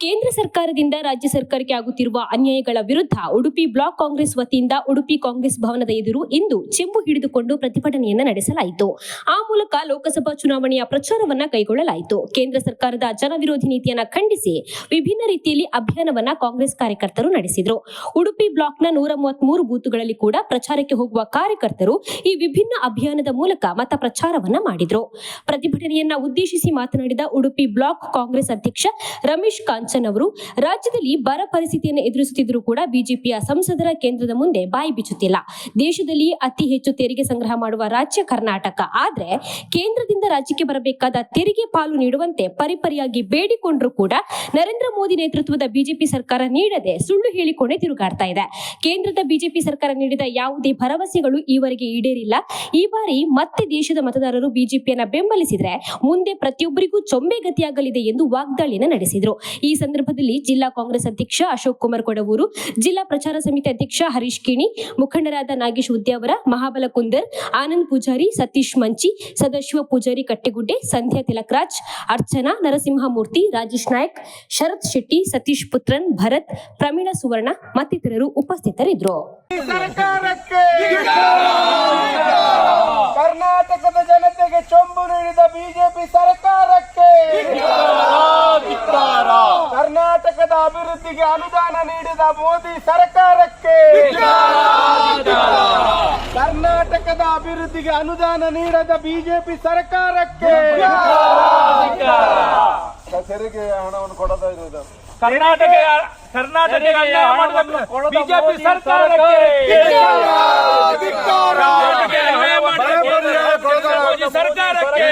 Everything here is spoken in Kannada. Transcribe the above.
ಕೇಂದ್ರ ಸರ್ಕಾರದಿಂದ ರಾಜ್ಯ ಸರ್ಕಾರಕ್ಕೆ ಆಗುತ್ತಿರುವ ಅನ್ಯಾಯಗಳ ವಿರುದ್ಧ ಉಡುಪಿ ಬ್ಲಾಕ್ ಕಾಂಗ್ರೆಸ್ ವತಿಯಿಂದ ಉಡುಪಿ ಕಾಂಗ್ರೆಸ್ ಭವನದ ಎದುರು ಇಂದು ಚೆಂಬು ಹಿಡಿದುಕೊಂಡು ಪ್ರತಿಭಟನೆಯನ್ನು ನಡೆಸಲಾಯಿತು. ಆ ಮೂಲಕ ಲೋಕಸಭಾ ಚುನಾವಣೆಯ ಪ್ರಚಾರವನ್ನ ಕೈಗೊಳ್ಳಲಾಯಿತು. ಕೇಂದ್ರ ಸರ್ಕಾರದ ಜನವಿರೋಧಿ ನೀತಿಯನ್ನ ಖಂಡಿಸಿ ವಿಭಿನ್ನ ರೀತಿಯಲ್ಲಿ ಅಭಿಯಾನವನ್ನ ಕಾಂಗ್ರೆಸ್ ಕಾರ್ಯಕರ್ತರು ನಡೆಸಿದರು. ಉಡುಪಿ ಬ್ಲಾಕ್ನ ನೂರ ಮೂವತ್ಮೂರು ಬೂತ್ಗಳಲ್ಲಿ ಕೂಡ ಪ್ರಚಾರಕ್ಕೆ ಹೋಗುವ ಕಾರ್ಯಕರ್ತರು ಈ ವಿಭಿನ್ನ ಅಭಿಯಾನದ ಮೂಲಕ ಮತ ಪ್ರಚಾರವನ್ನ ಮಾಡಿದ್ರು. ಪ್ರತಿಭಟನೆಯನ್ನ ಉದ್ದೇಶಿಸಿ ಮಾತನಾಡಿದ ಉಡುಪಿ ಬ್ಲಾಕ್ ಕಾಂಗ್ರೆಸ್ ಅಧ್ಯಕ್ಷ ರಮೇಶ್ ಕಾಂಚನ್ ಅವರು, ರಾಜ್ಯದಲ್ಲಿ ಬರ ಪರಿಸ್ಥಿತಿಯನ್ನು ಎದುರಿಸುತ್ತಿದ್ದರೂ ಕೂಡ ಬಿಜೆಪಿಯ ಸಂಸದರ ಕೇಂದ್ರದ ಮುಂದೆ ಬಾಯಿ ಬಿಚ್ಚುತ್ತಿಲ್ಲ. ದೇಶದಲ್ಲಿ ಅತಿ ಹೆಚ್ಚು ತೆರಿಗೆ ಸಂಗ್ರಹ ಮಾಡುವ ರಾಜ್ಯ ಕರ್ನಾಟಕ. ಆದ್ರೆ ಕೇಂದ್ರದಿಂದ ರಾಜ್ಯಕ್ಕೆ ಬರಬೇಕಾದ ತೆರಿಗೆ ಪಾಲು ನೀಡುವಂತೆ ಪರಿಪರಿಯಾಗಿ ಬೇಡಿಕೊಂಡ್ರೂ ಕೂಡ ನರೇಂದ್ರ ಮೋದಿ ನೇತೃತ್ವದ ಬಿಜೆಪಿ ಸರ್ಕಾರ ನೀಡದೆ ಸುಳ್ಳು ಹೇಳಿಕೊಂಡೇ ತಿರುಗಾಡ್ತಾ ಇದೆ. ಕೇಂದ್ರದ ಬಿಜೆಪಿ ಸರ್ಕಾರ ನೀಡಿದ ಯಾವುದೇ ಭರವಸೆಗಳು ಈವರೆಗೆ ಈಡೇರಿಲ್ಲ. ಈ ಬಾರಿ ಮತ್ತೆ ದೇಶದ ಮತದಾರರು ಬಿಜೆಪಿಯನ್ನ ಬೆಂಬಲಿಸಿದ್ರೆ ಮುಂದೆ ಪ್ರತಿಯೊಬ್ಬರಿಗೂ ಚೊಂಬೆ ಗತಿಯಾಗಲಿದೆ ಎಂದು ವಾಗ್ದಾಳಿಯನ್ನು ನಡೆಸಿದರು. ಈ ಸಂದರ್ಭದಲ್ಲಿ ಜಿಲ್ಲಾ ಕಾಂಗ್ರೆಸ್ ಅಧ್ಯಕ್ಷ ಅಶೋಕ್ ಕುಮಾರ್ ಕೊಡವೂರು, ಜಿಲ್ಲಾ ಪ್ರಚಾರ ಸಮಿತಿ ಅಧ್ಯಕ್ಷ ಹರೀಶ್ ಕಿಣಿ, ಮುಖಂಡರಾದ ನಾಗೇಶ್ ಉದ್ಯಾವರ ಮಹಾಬಲ ಕುಂದರ್, ಆನಂದ್ ಪೂಜಾರಿ, ಸತೀಶ್ ಮಂಚಿ, ಸದಾಶಿವ ಪೂಜಾರಿ ಕಟ್ಟೆಗುಡ್ಡೆ, ಸಂಧ್ಯಾ ತಿಲಕರಾಜ್, ಅರ್ಚನಾ ನರಸಿಂಹಮೂರ್ತಿ, ರಾಜೇಶ್ ನಾಯಕ್, ಶರತ್ ಶೆಟ್ಟಿ, ಸತೀಶ್ ಪುತ್ರನ್, ಭರತ್, ಪ್ರಮೀಳಾ ಸುವರ್ಣ ಮತ್ತಿತರರು ಉಪಸ್ಥಿತರಿದ್ದರು. ಕರ್ನಾಟಕದ ಜನತೆಗೆ ಚೊಂಬು ನೀಡಿದ ಬಿಜೆಪಿ ಸರ್ಕಾರಕ್ಕೆ ಕರ್ನಾಟಕದ ಅಭಿವೃದ್ಧಿಗೆ ಅನುದಾನ ನೀಡಿದ ಮೋದಿ ಸರ್ಕಾರಕ್ಕೆ. ಕರ್ನಾಟಕದ ಅಭಿವೃದ್ಧಿಗೆ ಅನುದಾನ ನೀಡದ ಬಿಜೆಪಿ ಸರ್ಕಾರಕ್ಕೆ. ತೆರಿಗೆ ಹಣವನ್ನು ಕೊಡದ ಇರುವುದು ಕರ್ನಾಟಕ ಕರ್ನಾಟಕ ಬಿಜೆಪಿ ಸರ್ಕಾರಕ್ಕೆ. ಸರ್ಕಾರಕ್ಕೆ.